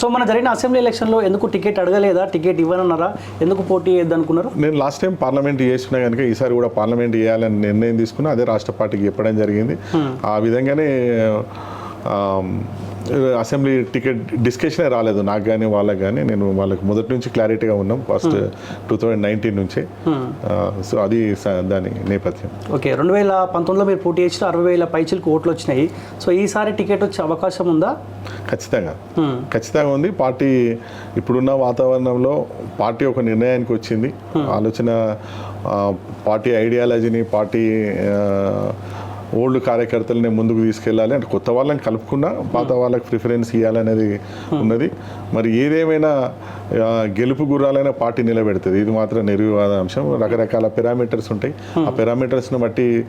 So మన జరిగిన assembly ఎలక్షన్లో ఎందుకు టికెట్ అడగలేదా? టికెట్ ఇవ్వనన్నారా? ఎందుకు పోటీ చేద్దనుకున్నారు? నేను లాస్ట్ టైం పార్లమెంట్ చేసిన కనుక ఈసారి కూడా పార్లమెంట్ చేయాలని నిర్ణయం తీసుకున్నా అదే రాష్ట్ర పార్టీకి చెప్పడం జరిగింది. ఆ విధంగానే అసెంబ్లీ టికెట్ డిస్కషనే రాలేదు. నాకు కానీ వాళ్ళకి కానీ నేను వాళ్ళకి మొదటి నుంచి క్లారిటీగా ఉన్నాం. ఫస్ట్ టూ థౌజండ్ నైన్టీన్ నుంచి. సో అది దాని నేపథ్యం. ఓకే రెండు వేల పంతొమ్మిదిలో మీరు పోటీ చేసిన అరవై వేల పైచిలకు ఓట్లు వచ్చినాయి. సో ఈసారి టికెట్ వచ్చే అవకాశం ఉందా? ఖచ్చితంగా. Hmm. ఖచ్చితంగా ఉంది. పార్టీ ఇప్పుడున్న వాతావరణంలో పార్టీ ఒక నిర్ణయానికి వచ్చింది. ఆలోచన పార్టీ ఐడియాలజీని పార్టీ ఓల్డ్ కార్యకర్తలని ముందుకు తీసుకెళ్ళాలి అంటే కొత్త వాళ్ళని కలుపుకున్నా పాత వాళ్ళకి ప్రిఫరెన్స్ ఇవ్వాలనేది ఉన్నది. మరి ఏదేమైనా గెలుపు గుర్రాలైన పార్టీ నిలబెడుతుంది. ఇది మాత్రం నిర్వివాద అంశం. రకరకాల పారామీటర్స్ ఉంటాయి. ఆ పారామీటర్స్ని బట్టి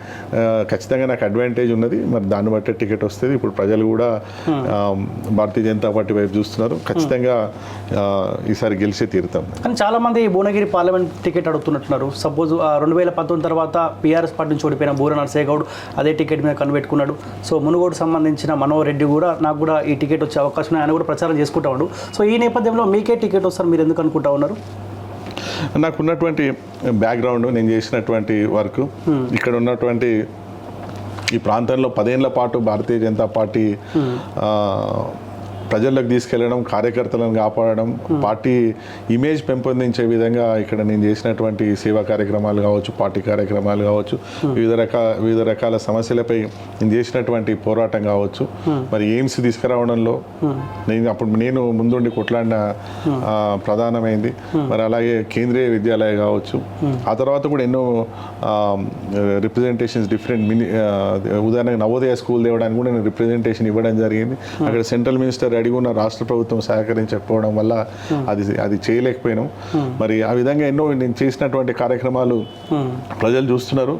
ఖచ్చితంగా నాకు అడ్వాంటేజ్ ఉన్నది. మరి దాన్ని బట్టి టికెట్ వస్తుంది. ఇప్పుడు ప్రజలు కూడా ఆ, భారతీయ జనతా పార్టీ వైపు చూస్తున్నారు. ఖచ్చితంగా ఆ, ఈసారి గెలిచే తీరుతాం కానీ చాలా మంది భువనగిరి పార్లమెంట్ టికెట్ అడుగుతున్నట్టున్నారు. సపోజ్ రెండు వేల పంతొమ్మిది తర్వాత పీఆర్ఎస్ పార్టీ నుంచి ఓడిపోయిన బూర నరసయ్య గౌడ్ అదే టికెట్ మీద కనిపెట్టుకున్నాడు సో మునుగోడు సంబంధించిన మనోహర్ రెడ్డి కూడా నాకు కూడా ఈ టికెట్ వచ్చే అవకాశం ఆయన కూడా ప్రచారం చేసుకుంటా ఉన్నాడు సో ఈ నేపథ్యంలో మీకే టికెట్ వస్తారు మీరు ఎందుకు అనుకుంటా ఉన్నారు? నాకు ఉన్నటువంటి బ్యాక్గ్రౌండ్ నేను చేసినటువంటి వర్క్ ఇక్కడ ఉన్నటువంటి ఈ ప్రాంతంలో పదేళ్ళ పాటు భారతీయ జనతా పార్టీ ఆ, ప్రజల్లోకి తీసుకెళ్ళడం కార్యకర్తలను కాపాడడం పార్టీ ఇమేజ్ పెంపొందించే విధంగా ఇక్కడ నేను చేసినటువంటి సేవా కార్యక్రమాలు కావచ్చు పార్టీ కార్యక్రమాలు కావచ్చు వివిధ రకాల వివిధ రకాల సమస్యలపై నేను చేసినటువంటి పోరాటం కావచ్చు. మరి ఎయిమ్స్ తీసుకురావడంలో నేను అప్పుడు నేను ముందుండి కొట్లాడిన ప్రధానమైంది. మరి అలాగే కేంద్రీయ విద్యాలయ కావచ్చు. ఆ తర్వాత కూడా ఎన్నో రిప్రజెంటేషన్స్ డిఫరెంట్ మిని ఉదాహరణకు నవోదయ స్కూల్ తేవడానికి కూడా నేను రిప్రజెంటేషన్ ఇవ్వడం జరిగింది. అక్కడ సెంట్రల్ మినిస్టర్ అడిగి ఉన్న రాష్ట్ర ప్రభుత్వం సహకరించకపోవడం వల్ల అది అది చేయలేకపోయినాం. మరి ఆ విధంగా ఎన్నో నేను చేసినటువంటి కార్యక్రమాలు ప్రజలు చూస్తున్నారు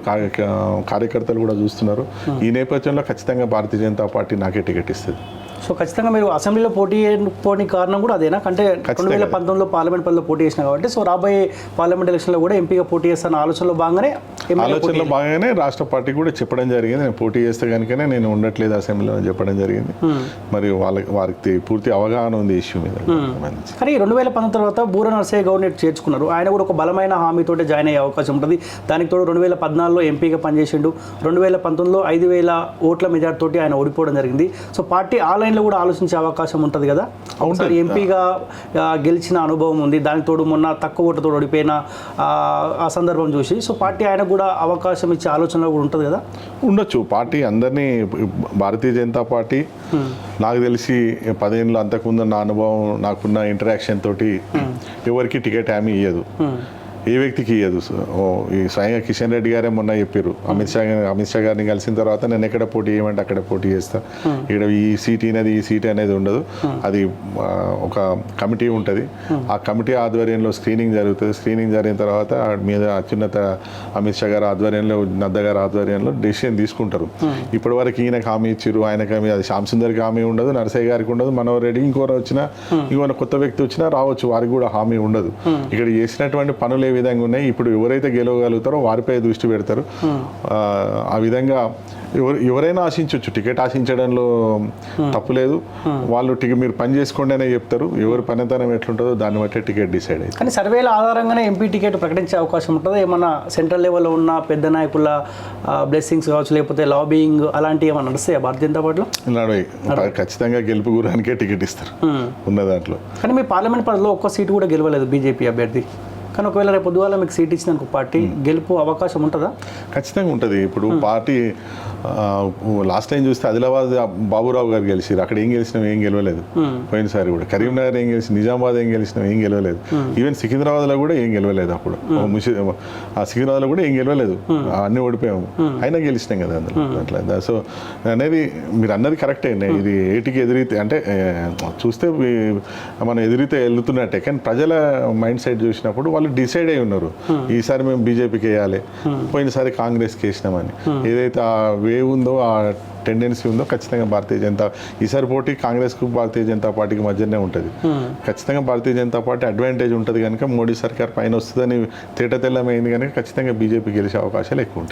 కార్యకర్తలు కూడా చూస్తున్నారు. ఈ నేపథ్యంలో ఖచ్చితంగా భారతీయ జనతా పార్టీ నాకే టికెట్ ఇస్తుంది. సో ఖచ్చితంగా మీరు అసెంబ్లీలో పోటీ చేయకపోని కారణం కూడా అదేనా? అంటే రెండు వేల పంతొమ్మిదిలో పార్లమెంట్ పనిలో పోటీ చేసిన కాబట్టి సో రాబోయే పార్లమెంట్ ఎలక్షన్లో కూడా ఎంపీగా పోటీ చేస్తాన ఆలోచనలో భాగంగానే పోటీ ఆలోచనలో భాగంగానే రాష్ట్ర పార్టీ కూడా చెప్పడం జరిగింది. నేను పోటీ చేస్తే కనుకనే నేను ఉండట్లేదు అసెంబ్లీలో అని చెప్పడం జరిగింది. మరి వాళ్ళకి వారికి పూర్తి అవగాహన ఉంది ఇష్యూ మీద. కానీ రెండు వేల పంతొమ్మిది తర్వాత బూర నరసయ్య గౌడ్ని చేర్చుకున్నారు. ఆయన కూడా ఒక బలమైన హామీతోటి జాయిన్ అయ్యే అవకాశం ఉంటుంది. దానికి తోడు రెండు వేల పద్నాలుగులో ఎంపీగా పనిచేసిండు. రెండు వేల పంతొమ్మిదిలో ఐదు వేల ఓట్ల మెజార్టీ తోటి ఆయన ఓడిపోవడం జరిగింది. సో పార్టీ ఆ లైన్లో కూడా ఆలోచించే అవకాశం ఉంటుంది కదా? ఒకసారి ఎంపీగా గెలిచిన అనుభవం ఉంది. దానికి తోడు మొన్న తక్కువ ఓటుతో ఓడిపోయిన ఆ, సందర్భం చూసి. సో పార్టీ ఆయనకు కూడా అవకాశం ఇచ్చే ఆలోచన కూడా ఉంటుంది కదా? ఉండొచ్చు. పార్టీ అందరినీ భారతీయ జనతా పార్టీ నాకు తెలిసి పదేళ్ళు అంతకుముందు నా అనుభవం నాకున్న ఇంటరాక్షన్ తోటి ఎవరికి టికెట్ హామీ ఇయ్యదు. ఏ వ్యక్తికి ఓ, ఈ స్వయంగా కిషన్ రెడ్డి గారే మొన్న చెప్పారు అమిత్ షా అమిత్ షా గారిని కలిసిన తర్వాత నేను ఎక్కడ పోటీ చేయమంటే అక్కడ పోటీ చేస్తా. ఇక్కడ ఈ సీట్ అనేది ఈ సీట్ అనేది ఉండదు. అది ఆ, ఒక కమిటీ ఉంటుంది. ఆ కమిటీ ఆధ్వర్యంలో స్క్రీనింగ్ జరుగుతుంది. స్క్రీనింగ్ జరిగిన తర్వాత మీద అత్యున్నత అమిత్ షా గారి ఆధ్వర్యంలో నడ్డా గారి ఆధ్వర్యంలో డెసిషన్ తీసుకుంటారు. ఇప్పటి వరకు ఈయనకి హామీ ఇచ్చారు ఆయనకి హామీ అది శ్యామ్ సుందర్కి హామీ ఉండదు నరసయ్య గారికి ఉండదు మనోహర్ రెడ్డి ఇంకోరు వచ్చినా ఇంకొన కొత్త వ్యక్తి వచ్చినా రావచ్చు వారికి కూడా హామీ ఉండదు. ఇక్కడ చేసినటువంటి పనులు విధంగా ఉన్నాయి. ఇప్పుడు ఎవరైతే గెలవగలుగుతారో వారిపై దృష్టి పెడతారు. ఆ, ఆ విధంగా ఎవరు ఎవరైనా ఆశించవచ్చు టికెట్ ఆశించడంలో తప్పు లేదు వాళ్ళు టికెట్ మీరు పని చేసుకోండి అనే చెప్తారు. ఎవరి పనితనం ఎట్లుంటుందో దాన్ని బట్టే టికెట్ డిసైడ్ అవుతుంది కానీ సర్వేల ఆధారంగానే ఎంపీ టికెట్ ప్రకటించే అవకాశం ఉంటుంది? ఏమన్నా సెంట్రల్ లెవెల్లో ఉన్న పెద్ద నాయకుల బ్లెస్సింగ్స్ కావచ్చు లేకపోతే లాబింగ్ అలాంటివి ఏమన్నా నడుస్తాయా భారతీయ జనతా పార్టీలో? ఖచ్చితంగా గెలుపు గురానికే టికెట్ ఇస్తారు. ఉన్న దాంట్లో. కానీ మీ పార్లమెంట్ పరిధిలో ఒక్క సీటు కూడా గెలవలేదు బీజేపీ అభ్యర్థి. కానీ ఒకవేళ రేపు పొద్దుగాల మీకు సీట్ ఇచ్చిన పార్టీ గెలుపు అవకాశం ఉంటుందా? ఖచ్చితంగా ఉంటుంది. ఇప్పుడు పార్టీ లాస్ట్ టైం చూస్తే ఆదిలాబాద్ బాబురావు గారు గెలిచారు అక్కడ ఏం గెలిచినాం ఏం గెలవలేదు. పోయినసారి కూడా. కరీంనగర్ ఏం గెలిచి నిజామాబాద్ ఏం గెలిచినాం ఏం గెలవలేదు. ఈవెన్ సికింద్రాబాద్లో కూడా ఏం గెలవలేదు అప్పుడు. ఆ సికింద్రాబాద్లో కూడా ఏం గెలవలేదు. అన్ని ఓడిపోయాము. అయినా గెలిచినాం కదా అందులో. అట్లా సో అనేది మీరు అన్నది కరెక్టే. ఇది ఏటికి ఎదిరితే అంటే చూస్తే మనం ఎదిరితే వెళ్తున్నట్టే కానీ ప్రజల మైండ్ సెట్ చూసినప్పుడు వాళ్ళు డిసైడ్ అయి ఉన్నారు. ఈసారి మేము బీజేపీకి వేయాలి. పోయినసారి కాంగ్రెస్కి వేసినామని. ఏదైతే ఆ వేవ్ ఉందో ఆ టెండెన్సీ ఉందో ఖచ్చితంగా భారతీయ జనతా ఈసారి పోటీ కాంగ్రెస్కు భారతీయ జనతా పార్టీకి మధ్యనే ఉంటుంది. ఖచ్చితంగా భారతీయ జనతా పార్టీ అడ్వాంటేజ్ ఉంటుంది కనుక మోడీ సర్కార్ పైన వస్తుందని తేట తెల్లమైంది కనుక ఖచ్చితంగా బీజేపీ గెలిచే అవకాశాలు ఎక్కువ ఉంటాయి.